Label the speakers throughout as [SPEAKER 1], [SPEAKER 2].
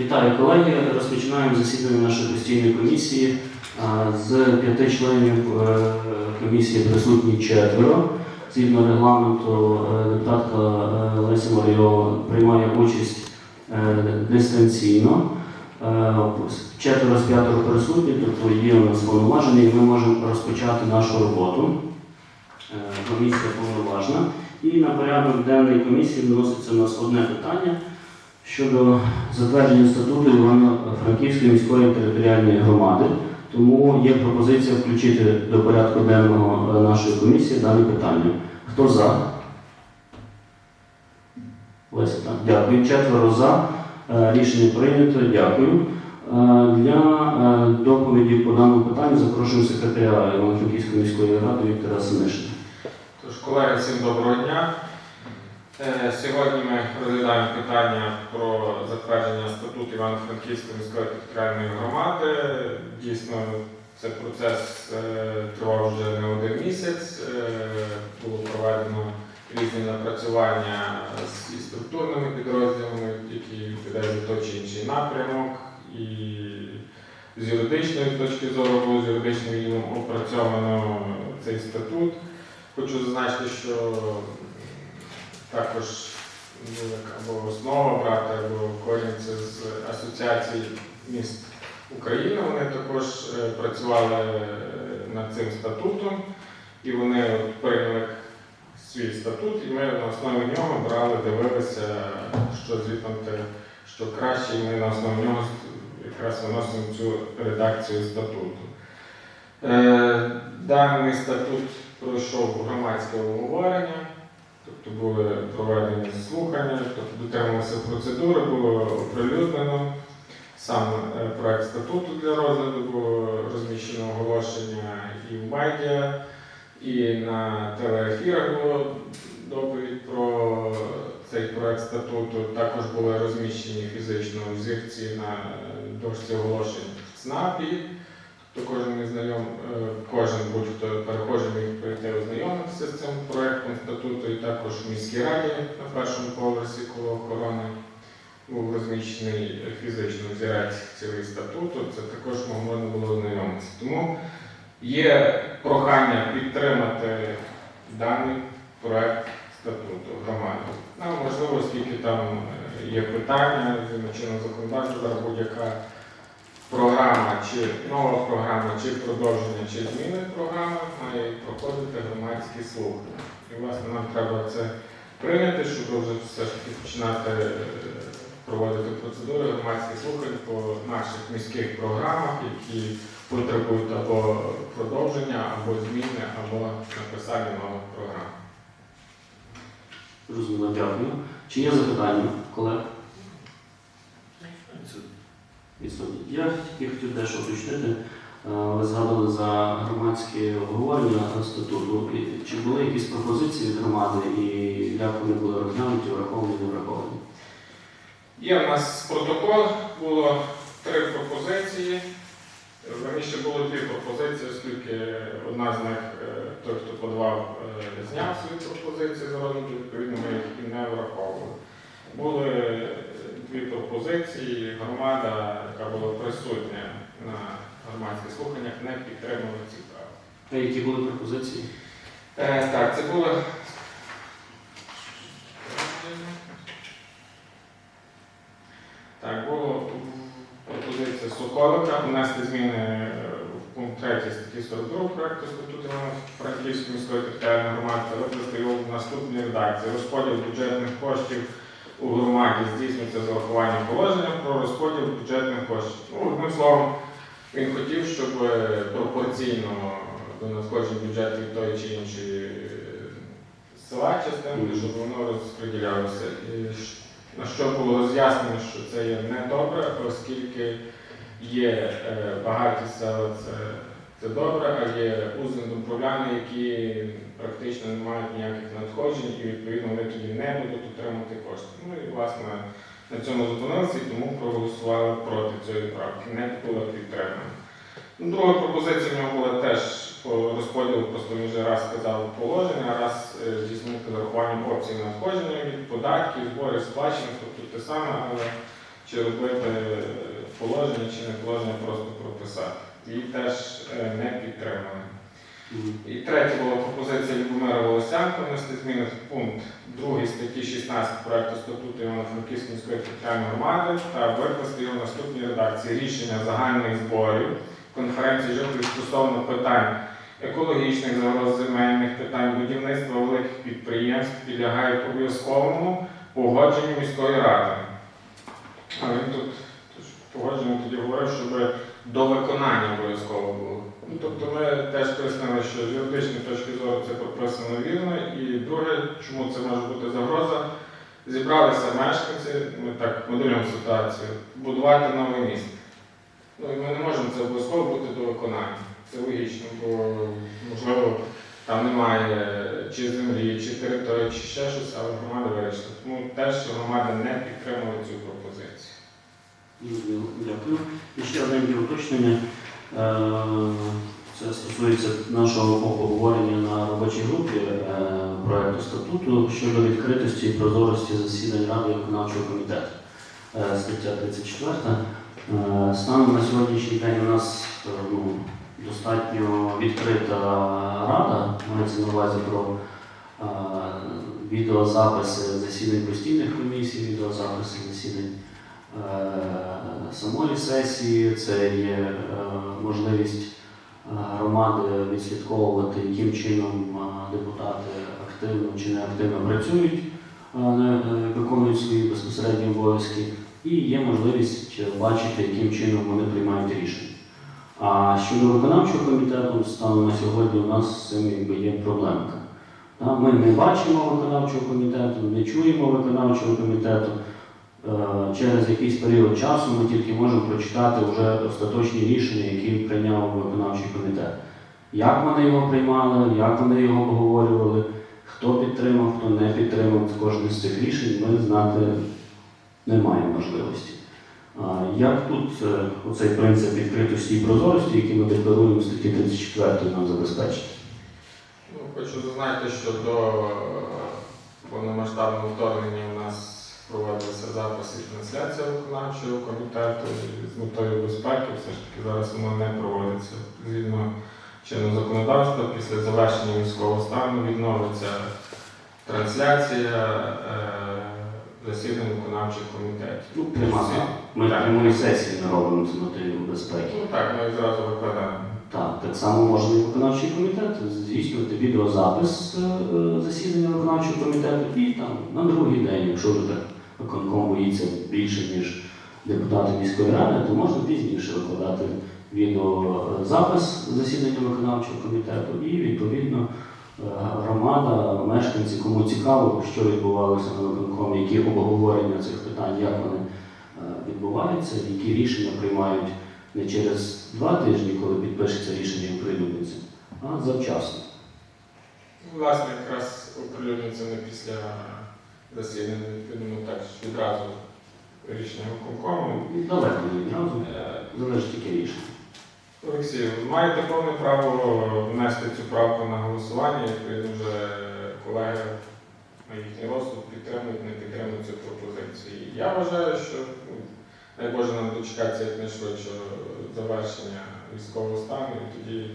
[SPEAKER 1] Вітаю колеги. Розпочинаємо засідання нашої постійної комісії. З п'яти членів е, комісії присутні четверо. Згідно регламенту, е, депутатка е, Леся Морйова приймає участь дистанційно. Четверо з п'ятеро присутні, тобто є у нас повноважені, і ми можемо розпочати нашу роботу. Комісія повноважна. І на порядок денний комісії вноситься у нас одне питання щодо затвердження статуту Івано-Франківської міської територіальної громади. Тому є пропозиція включити до порядку денного е, нашої комісії дане питання. Хто за? Леся. Дякую. Четверо за. Е, Рішення прийнято. Дякую. Е, Для доповіді по даному питанню запрошуємо секретаря Івано-Франківської міської ради Віктора Синишина.
[SPEAKER 2] Тож, колеги, всім доброго дня. Е, Сьогодні ми розглядаємо питання про затвердження статуту Івано-Франківської міської територіальної громади. Дійсно, цей процес е, тривав вже не один місяць. Е, Було проведено різні напрацювання з структурними підрозділами, які відповідають той чи інший напрямок. І з юридичної точки зору було з юридичним опрацьовано цей статут. Хочу зазначити, що також ну, або основа брати, або корінь це з Асоціації міст України. Вони також е, працювали е, над цим статутом, і вони прийняли свій статут, і ми на основі нього брали, дивилися, що звідти, що краще, і ми на основі нього якраз виносимо цю редакцію статуту. Е, Даний статут пройшов громадське обговорення, тобто були проведені слухання, тобто дотрималися процедури, було оприлюднено. Сам е, проект статуту для розгляду було розміщено оголошення і в медіа, і на телеефірах було доповідь про цей проект статуту. Також були розміщені фізично зірці на дошці оголошень в ЦНАПі. То кожен знайом, е, кожен будь-хто перехожий міг прийти ознайомитися з цим проектом статуту, також в міській раді на першому поверсі коло охорони був розміщений фізично взірець цілий статуту. Це також можна було ознайомитися. Тому є прохання підтримати даний проект статуту громади. Ну, можливо, оскільки там е, є питання чинного законодавства, будь-яка програма, чи нова програма, чи продовження, чи зміни програми має проходити громадські слухання. І, власне, нам треба це прийняти, щоб вже все ж таки починати е, проводити процедури громадських слухань по наших міських програмах, які потребують або продовження, або зміни, або написання нових програм.
[SPEAKER 1] Зрозуміло, дякую. Чи є запитання, колег? Я тільки хотів дещо уточнити. Е, Ви згадували за громадське обговорення статуту. Чи були якісь пропозиції від громади і як вони були розглянуті, враховані, не враховані?
[SPEAKER 2] Є в нас протокол, було три пропозиції. Раніше було дві пропозиції, оскільки одна з них, е, той, хто подавав, е, зняв свої пропозиції з розгляду, відповідно, ми їх не враховували. Були дві пропозиції, громада, яка була присутня на громадських слуханнях, не підтримала ці права.
[SPEAKER 1] А які були пропозиції?
[SPEAKER 2] Е, Так, це було. Так, була пропозиція Соколика внести зміни е, в пункт 3 статті 42 проекту статуту Франківської міської територіальної громади викласти його в наступній редакції. Розподіл бюджетних коштів у громаді здійснюється з урахуванням положення про розподіл бюджетних коштів. Ну, одним словом, він хотів, щоб е, пропорційно до надходжень бюджетів тої чи іншої е, села частини, щоб воно розподілялося. І на що було роз'яснено, що це є недобре, оскільки є е, багаті села, це, це добре, а є узли управляни, які практично не мають ніяких надходжень і відповідно вони тоді не будуть отримати кошти. Ну і власне на цьому зупинилися і тому проголосували проти цієї правки. Не була підтримана. Ну, Друга пропозиція в нього була теж по розподілу, просто він вже раз сказав положення, раз е, здійснити з урахуванням опцій надходження від податків, зборів сплачених, тобто те саме, але чи робити е, положення, чи не положення просто прописати. Її теж е, не підтримали. І третя була пропозиція Любомира Волосянка внести зміни в пункт 2 статті 16 проекту статуту Івано-Франківської міської територіальної громади та викласти його в наступній редакції рішення загальних зборів конференції жителів стосовно питань екологічних загроз земельних питань будівництва великих підприємств підлягають обов'язковому погодженню міської ради. А він тут погодження тоді говорив, щоб до виконання обов'язково було. Ну, тобто ми теж пояснили, що з юридичної точки зору це прописано вірно. І друге, чому це може бути загроза, зібралися мешканці, ми так моделюємо ситуацію, будувати нове місто. Ну і ми не можемо це обов'язково бути до виконання. Це логічно, бо можливо там немає чи землі, чи території, чи ще щось, але громада вирішила. Тому теж громада не підтримала цю пропозицію.
[SPEAKER 1] Дякую. І ще одне уточнення. Е, Це стосується нашого обговорення на робочій групі е, проекту статуту щодо відкритості і прозорості засідань Ради виконавчого комітету. Е, Стаття 34. Е, Станом на сьогоднішній день у нас ну, достатньо відкрита рада, мається на увазі про відеозаписи засідань постійних комісій, відеозаписи засідань самої сесії, це є е, можливість е, громади відслідковувати, яким чином е, депутати активно чи неактивно працюють, виконують свої безпосередні обов'язки, і є можливість бачити, яким чином вони приймають рішення. А щодо виконавчого комітету, станом на сьогодні у нас з цим якби є проблемка. Ми не бачимо виконавчого комітету, не чуємо виконавчого комітету. Е, Через якийсь період часу ми тільки можемо прочитати вже остаточні рішення, які прийняв виконавчий комітет. Як вони його приймали, як вони його обговорювали, хто підтримав, хто не підтримав кожне з цих рішень, ми знати не маємо можливості. Як тут е, оцей принцип відкритості і прозорості, який ми декларуємо в статті 34 нам забезпечити?
[SPEAKER 2] Ну, хочу зазначити, що до е, повномасштабного вторгнення у нас проводилися записи і трансляція виконавчого комітету і з метою безпеки. Все ж таки зараз воно не проводиться. Згідно чинного законодавства, після завершення військового стану відновиться трансляція е, засідань виконавчих комітетів.
[SPEAKER 1] Ну, пряма
[SPEAKER 2] Всі-
[SPEAKER 1] Ми
[SPEAKER 2] Так.
[SPEAKER 1] прямої сесії не робимо з мотивів безпеки.
[SPEAKER 2] Ну так, ми їх зразу викладаємо.
[SPEAKER 1] Так, так само може і виконавчий комітет здійснювати відеозапис е, засідання виконавчого комітету і там на другий день, якщо вже так виконком боїться більше, ніж депутати міської ради, то можна пізніше викладати відеозапис засідання виконавчого комітету і відповідно е, громада, мешканці, кому цікаво, що відбувалося на виконкомі, які обговорення цих питань, як вони е, відбуваються, які рішення приймають не через два тижні, коли підпишеться рішення і оприлюдниться, а завчасно.
[SPEAKER 2] Власне, якраз оприлюднюється не після засідання, відповідно, так що відразу рішення виконкому.
[SPEAKER 1] Далеко не відразу,
[SPEAKER 2] Е,
[SPEAKER 1] залежить тільки рішення.
[SPEAKER 2] Олексій, ви маєте повне право внести цю правку на голосування, відповідно вже колеги на їхній розсуд підтримують, не підтримують цю пропозицію. Я вважаю, що ну, дай Боже нам дочекатися якнайшвидше завершення військового стану, і тоді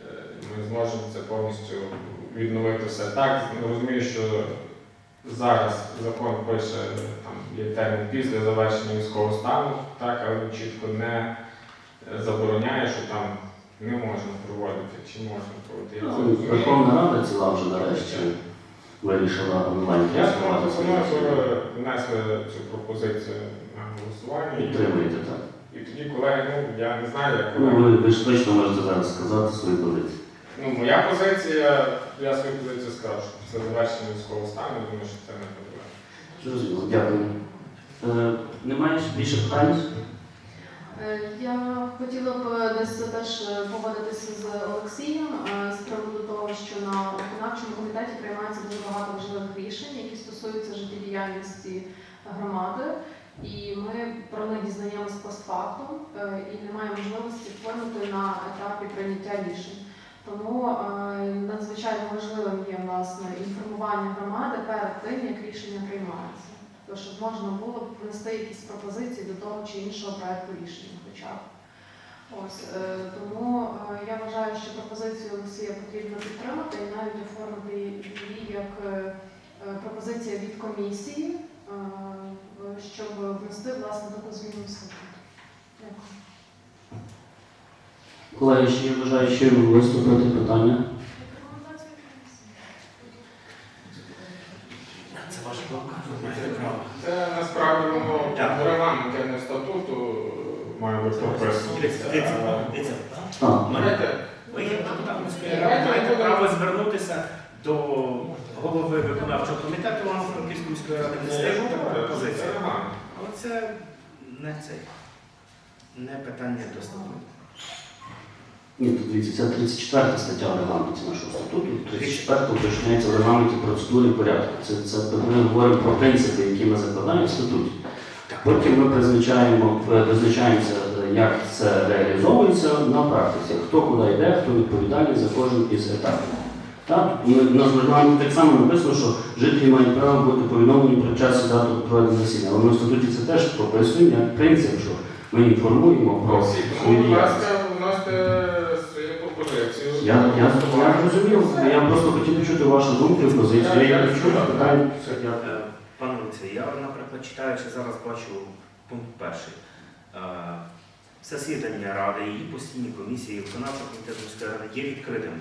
[SPEAKER 2] е, ми зможемо це повністю відновити все. Так, розумію, що зараз закон пише, там є термін після завершення військового стану, так, але він чітко не е, забороняє, що там не можна проводити чи можна проводити.
[SPEAKER 1] Ну. Верховна Рада ціла вже нарешті вирішила онлайн
[SPEAKER 2] Я пропоную, щоб внесли цю пропозицію на голосування. І-
[SPEAKER 1] Підтримуєте так.
[SPEAKER 2] І тоді, колеги, ну я не знаю, як
[SPEAKER 1] Ну,
[SPEAKER 2] колеги.
[SPEAKER 1] ви, ви ж точно можете зараз сказати свою позицію.
[SPEAKER 2] Ну, моя позиція, я свою позицію скажу, що після завершення військового стану, я думаю, що це не проблема.
[SPEAKER 1] Зрозуміло, дякую. Е, немає більше питань?
[SPEAKER 3] Е, Я хотіла б десь теж е, погодитися з Олексієм е, з приводу того, що на виконавчому комітеті приймається дуже багато важливих рішень, які стосуються життєдіяльності громади, і ми про них дізнаємось постфактум е, і немає можливості вплинути на етапі прийняття рішень. Тому е, надзвичайно важливим є власне інформування громади перед тим, як рішення приймаються. то щоб можна було б внести якісь пропозиції до того чи іншого проекту рішення хоча б. Ось е, тому е, я вважаю, що пропозицію Олексія потрібно підтримати і навіть оформити її як пропозиція від комісії, щоб внести власне таку зміну в статут. Дякую.
[SPEAKER 1] Колеги, ще є бажаючі виступити питання?
[SPEAKER 4] Це ваша маєте право.
[SPEAKER 2] Це насправді воно в не статуту має бути
[SPEAKER 4] ради маєте право звернутися до голови виконавчого комітету Івано-Франківської міської ради внести пропозицію. Але це не це. Не питання до статуту.
[SPEAKER 1] Ні, тут дивіться, це 34 стаття в регламенті нашого статуту. 34 уточняється в регламенті процедури і порядку. Це, це ми говоримо про принципи, які ми закладаємо в статуті. Потім ми призначаємо, е, визначаємося, е, як це реалізовується на практиці. Хто куди йде, хто відповідальний за кожен із етапів. Так? Ми, у нас в регламенті так само написано, що жителі мають право бути повідомлені про час і дату проведення засідання. Але ми в статуті це теж прописуємо як принцип, що ми інформуємо про діяльність. Я, я, я зрозумів, я просто хотів почути вашу думку і позицію. Я, я, чую питання. Все, дякую.
[SPEAKER 4] Е, Пане Олексій, я, наприклад, читаючи зараз бачу пункт перший. Е, Засідання ради, її постійні комісії, виконавчого комітету міської ради є відкритими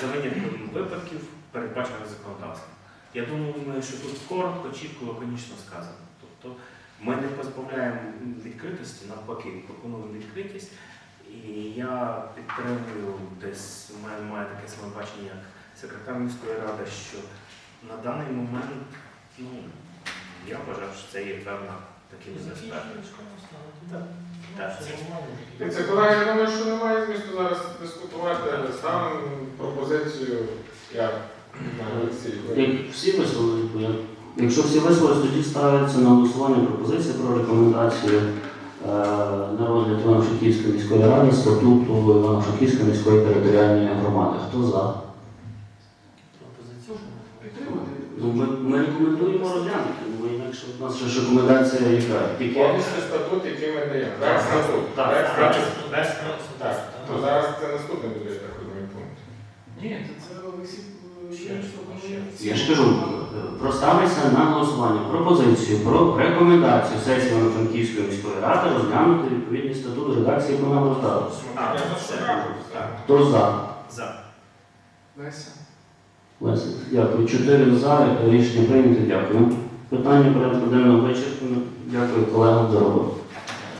[SPEAKER 4] за винятком випадків, передбачених законодавством. Я думаю, що тут коротко, чітко, лаконічно сказано. Тобто ми не позбавляємо відкритості, навпаки, пропонуємо відкритість. І я підтримую десь, маю, маю таке саме бачення, як секретар міської ради, що на даний момент, ну, я вважав, що це є певна таки небезпека. Це
[SPEAKER 2] колеги, я думаю, що немає змісту зараз дискутувати. Ставимо пропозицію, як знаю,
[SPEAKER 1] Як всі висловили, якщо всі висловили, тоді ставиться на голосування пропозиція про рекомендацію на розгляд Івано-Франківської міської ради статуту Івано-Франківської міської територіальної громади. Хто за? Ну, ми, ми рекомендуємо розглянути, бо інакше у нас ще ж рекомендація яка? Тільки
[SPEAKER 2] Повністю статут, який ми даємо. Так, статут.
[SPEAKER 1] Так,
[SPEAKER 2] Так,
[SPEAKER 1] так.
[SPEAKER 2] статут. Так, то зараз це наступний буде, я так розумію, пункт.
[SPEAKER 5] Ні, це Олексій
[SPEAKER 1] Я ж кажу, проставиться на голосування пропозицію про рекомендацію сесії Івано-Франківської міської ради розглянути відповідний статут редакції, яку нам роздали. Хто за?
[SPEAKER 4] За.
[SPEAKER 5] Леся.
[SPEAKER 1] Леся, дякую. Чотири за. Рішення прийнято. Дякую. Питання порядку денного вичерпано. Дякую колегам за роботу.